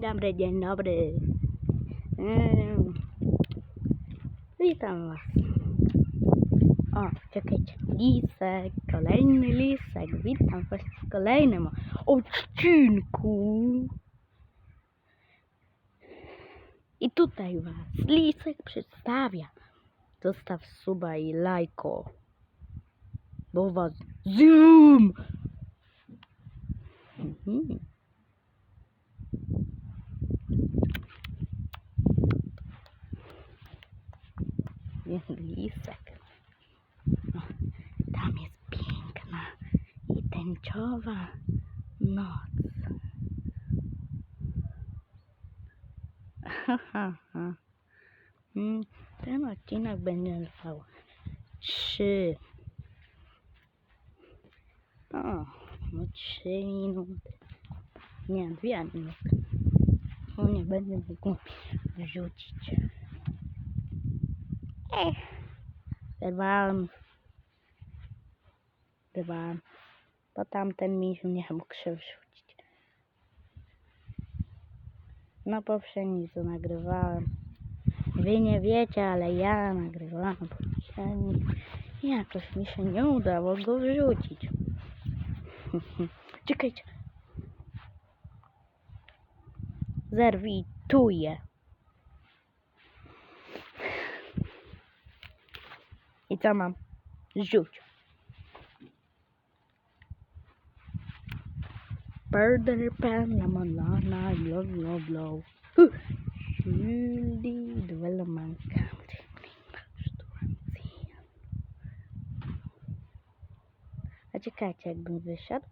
dobry, dzień dobry. Mm. Witam was. O, czekajcie. Lisek, kolejny lisek. Witam was w kolejnym odcinku. I tutaj was lisek przedstawia. Zostaw suba i lajko. Bo was zoom. Mhm. Jest lisek. O, tam jest piękna i tęczowa noc. Ha, ha, ha. Mm, Ten odcinek będzie trwał trzy. O, no trzy minuty. Nie, dwie minuty. No nie będę mógł wrzucić. Ech. Zerwałem. Zerwałem. Bo tamten misiu nie mógł się wrzucić. No poprzedni co nagrywałem. Wy nie wiecie, ale ja nagrywałem poprzedni. I jakoś mi się nie udało go wrzucić. Czekajcie. Zerwituję. I tamam. Rzuć. Burder pan naman na na blow blow blow. Şimdi development count. A czekajcie, jakbym wyszedł.